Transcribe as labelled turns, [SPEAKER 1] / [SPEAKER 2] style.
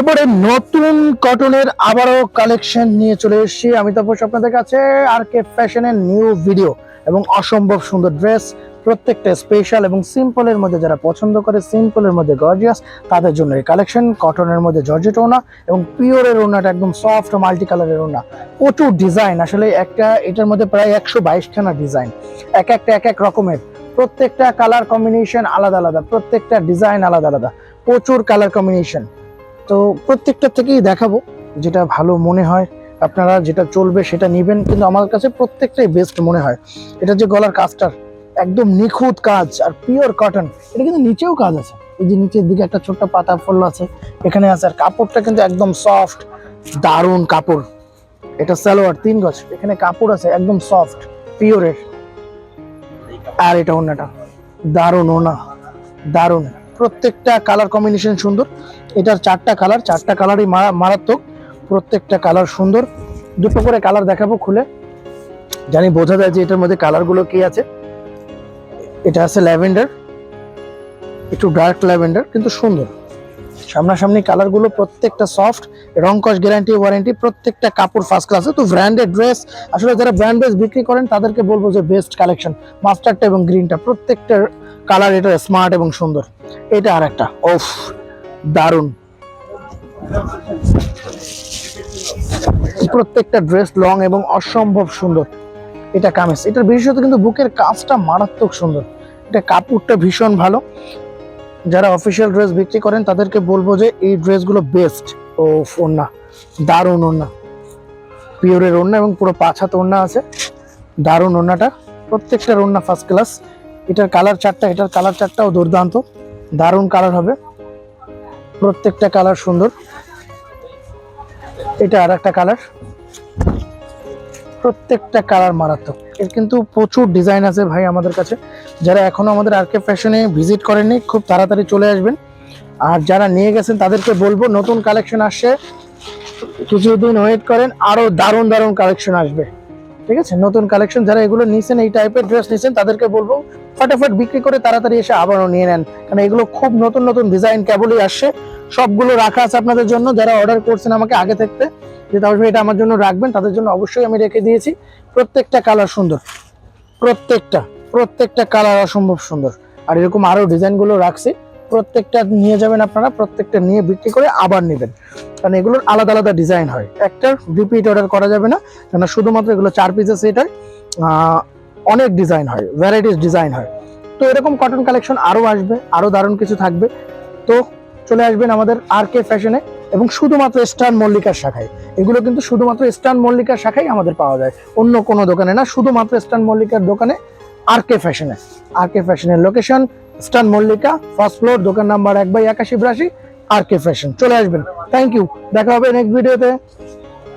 [SPEAKER 1] এবারে নতুন কটনের আবারও কালেকশন নিয়ে চলে এসেছি। আমি তাপস আপনাদের কাছে আর কে ফ্যাশনের নিউ ভিডিও এবং অসম্ভব সুন্দর ড্রেস প্রত্যেকটা স্পেশাল এবং সিম্পলের মধ্যে যারা পছন্দ করে সিম্পলের মধ্যে গর্জিয়াস তাদের জন্য এই কালেকশন কটনের মধ্যে জর্জেট ওনা এবং পিওরের ওনাটা একদম সফট মাল্টি কালারের ওনা প্রচুর ডিজাইন আসলে একটা এটার মধ্যে প্রায় একশো বাইশখানা ডিজাইন এক একটা, এক এক রকমের। প্রত্যেকটা কালার কম্বিনেশন আলাদা আলাদা, প্রত্যেকটা ডিজাইন আলাদা আলাদা। প্রচুর কালার কম্বিনেশন তো প্রত্যেকটা থেকেই দেখাবো যেটা ভালো মনে হয়। আপনারা যেটা চলবে সেটা নেবেন, কিন্তু আমার কাছে প্রত্যেকটাই বেস্ট মনে হয়। এটা যে গলার কাজটার একদম নিখুঁত কাজ আর পিওর কটন এটা কিন্তু নিচেও কাজ আছে। এই যে নিচের দিকে একটা ছোট্ট পাতা ফুল আছে, এখানে আছে। আর কাপড়টা কিন্তু একদম সফট দারুণ কাপড়। এটা সালোয়ার, তিন গজ। এখানে কাপড় আছে, একদম সফট পিওরের আর এটা ওনাটা দারুণ ওনা দারুণ। প্রত্যেকটা কালার কম্বিনেশন সুন্দর। এটার চারটা কালার চারটা কালারই মারাত্মক। প্রত্যেকটা কালার সুন্দর। দুটো করে কালার দেখাবো খুলে। জানি বোঝা যায় যে এটার মধ্যে কালারগুলো কি আছে। এটা আছে ল্যাভেন্ডার। একটু ডার্ক ল্যাভেন্ডার, কিন্তু সুন্দর। সামনাসামনি কালারগুলো প্রত্যেকটা সফট রংকশ গ্যারান্টি ওয়ারেন্টি প্রত্যেকটা কাপড় ফার্স্ট ক্লাসে তো ব্র্যান্ডেড ড্রেস আসলে যারা ব্র্যান্ড ড্রেস বিক্রি করেন, তাদেরকে বলব যে বেস্ট কালেকশন মাস্টারটা এবং গ্রিনটা প্রত্যেকটার কালার এটা স্মার্ট এবং সুন্দর। এটা আর একটা ওফ, দারুণ। প্রত্যেকটা ড্রেস লং এবং অসম্ভব সুন্দর। এটা কামিজ। এটার বিশেষত কিন্তু বুকের কাজটা মারাত্মক সুন্দর। এটা কাপড়টা ভীষণ ভালো। যারা অফিসিয়াল ড্রেস বিক্রি করেন, তাদেরকে বলব যে এই ড্রেসগুলো বেস্ট ও ওন্না দারুণ ওন্না পিওরের ওন্না এবং পুরো পাঁচ হাত ওন্না আছে। দারুণ ওন্নাটা প্রত্যেকটার ওন্না ফার্স্ট ক্লাস এটার কালার চারটা এটার কালার চারটাও দুর্দান্ত। দারুণ কালার হবে। প্রত্যেকটা কালার সুন্দর। এটা আর একটা কালার। প্রত্যেকটা কালার মারাত্মক। এর কিন্তু প্রচুর ডিজাইন আছে ভাই আমাদের কাছে। যারা এখনও আমাদের আরকে ফ্যাশনে ভিজিট করেননি, খুব তাড়াতাড়ি চলে আসবেন। আর যারা নিয়ে গেছেন, তাদেরকে বলব, নতুন কালেকশন আসছে। কিছুদিন ওয়েট করেন, আরও দারুণ দারুণ কালেকশন আসবে। ঠিক আছে? নতুন কালেকশন যারা এগুলো নিছেন, এই টাইপের ড্রেস নিছেন, তাদেরকে বলব, ফটাফট বিক্রি করে তাড়াতাড়ি এসে আবারও নিয়ে নেন। কারণ এগুলো খুব নতুন নতুন ডিজাইন কেবলই আসছে। সবগুলো রাখা আছে আপনাদের জন্য। যারা অর্ডার করছেন আমাকে আগে থাকতে যে তাহলে এটা আমার জন্য রাখবেন, তাদের জন্য অবশ্যই আমি রেখে দিয়েছি। প্রত্যেকটা কালার সুন্দর। প্রত্যেকটা প্রত্যেকটা কালার অসম্ভব সুন্দর। আর এরকম আরও ডিজাইনগুলো রাখছি। প্রত্যেকটা নিয়ে যাবেন আপনারা, প্রত্যেকটা নিয়ে বিক্রি করে আবার নেবেন। কারণ এগুলোর আলাদা আলাদা ডিজাইন হয়। একটা রিপিট অর্ডার করা যাবে না কেন শুধুমাত্র এগুলো চার পিসের সেট হয় অনেক ডিজাইন হয় ভ্যারাইটিস ডিজাইন হয়। তো এরকম কটন কালেকশন আরও আসবে, আরও দারুণ কিছু থাকবে। তো চলে আসবেন আমাদের আর কে ফ্যাশনে এবং শুধুমাত্র স্টান মল্লিকার শাখায়। এগুলো কিন্তু শুধুমাত্র স্টান মল্লিকার শাখায় আমাদের পাওয়া যায়। অন্য কোনো দোকানে না, শুধুমাত্র স্টান মল্লিকার দোকানে আর কে ফ্যাশনে আর কে ফ্যাশনের লোকেশন স্টান মল্লিকা ফার্স্ট ফ্লোর দোকান নাম্বার এক বাই একাশি বিরাশি, আর কে ফ্যাশন। চলে আসবেন। থ্যাংক ইউ দেখা হবে নেক্সট ভিডিওতে